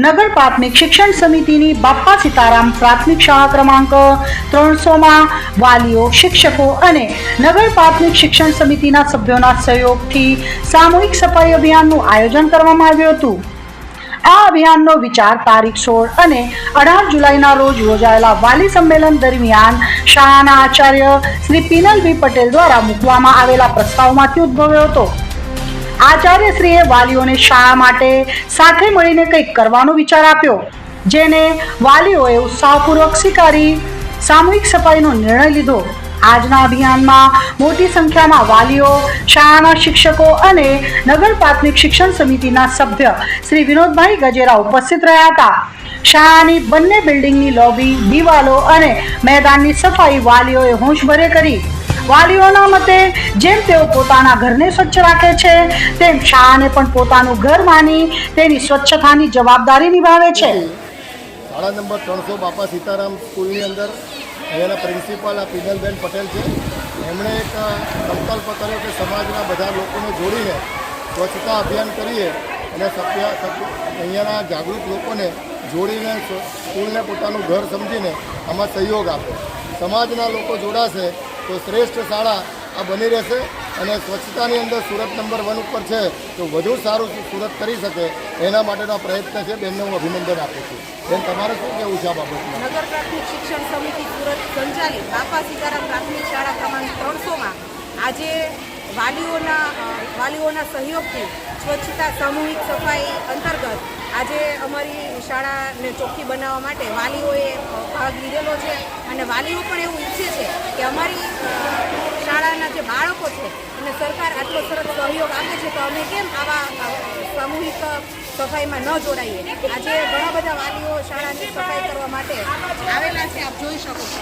નગર પ્રાથમિક શિક્ષણ સમિતિની બાપ્પા સીતારામ પ્રાથમિક શાળા ક્રમાંક ત્રણસોમાં વાલીઓ, શિક્ષકો અને નગર પ્રાથમિક શિક્ષણ સમિતિના સભ્યોના સહયોગથી સામૂહિક સફાઈ અભિયાનનું આયોજન કરવામાં આવ્યું હતું. આ અભિયાનનો વિચાર તારીખ સોળ અને અઢાર જુલાઈના રોજ યોજાયેલા વાલી સંમેલન દરમિયાન શાળાના આચાર્ય શ્રી પિનલભી પટેલ દ્વારા મૂકવામાં આવેલા પ્રસ્તાવમાંથી ઉદ્ભવ્યો હતો. આચાર્યશ્રીએ વાલીઓને શાળા માટે સાથે મળીને કંઈક કરવાનો વિચાર આપ્યો, જેને વાલીઓએ ઉત્સાહપૂર્વક સ્વીકારી સામૂહિક સફાઈનો નિર્ણય લીધો. આજના અભિયાનમાં મોટી સંખ્યામાં વાલીઓ, શાળાના શિક્ષકો અને નગર પ્રાથમિક શિક્ષણ સમિતિના સભ્ય શ્રી વિનોદભાઈ ગજેરા ઉપસ્થિત રહ્યા હતા. શાળાની બંને બિલ્ડિંગની લોબી, દિવાલો અને મેદાનની સફાઈ વાલીઓએ હોંશભરે કરી. વાલીઓના મતે જેમ તેઓ પોતાના ઘરને સ્વચ્છ રાખે છે, તેમ શાળાને પણ પોતાનું ઘર માની તેની સ્વચ્છતાની જવાબદારી નિભાવે છે. શાળા નંબર ત્રણસો બાપા સીતારામ સ્કૂલની અંદર અહીંયાના પ્રિન્સિપાલ આ પિનલબેન પટેલ છે. એમણે એક સંકલ્પ કર્યો કે સમાજના બધા લોકોને જોડીને સ્વચ્છતા અભિયાન કરીએ અને સભ્ય- અહીંયાના જાગૃત લોકોને જોડીને સ્કૂલને પોતાનું ઘર સમજીને આમાં સહયોગ આપે. સમાજના લોકો જોડાશે તો શ્રેષ્ઠ શાળા આ બની રહેશે અને સ્વચ્છતાની અંદર સુરત નંબર વન ઉપર છે, તો વધુ સારું સુરત કરી શકે એના માટેનો પ્રયત્ન છે. બેનને હું અભિનંદન આપું છું. બેન, તમારે શું કહેવું છે આ બાબતમાં? નગર પ્રાથમિક શિક્ષણ સમિતિ સુરત સંચાલિત બાપા સીતારામ પ્રાથમિક શાળા ક્રમાંક ત્રણસોમાં આજે વાલીઓના વાલીઓના સહયોગથી સ્વચ્છતા સામૂહિક સફાઈ અંતર્ગત આજે અમારી શાળાને ચોખ્ખી બનાવવા માટે વાલીઓએ ભાગ લીધેલો છે અને વાલીઓ પણ એવું ઈચ્છે છે કે અમારી શાળાના જે બાળકો છે અને સરકાર આટલો સરસ સહયોગ આપે છે તો અમે કેમ આવા સામૂહિક સફાઈમાં ન જોડાઈએ? આજે ઘણા બધા વાલીઓ શાળાની સફાઈ કરવા માટે આવેલા છે, આપ જોઈ શકો છો.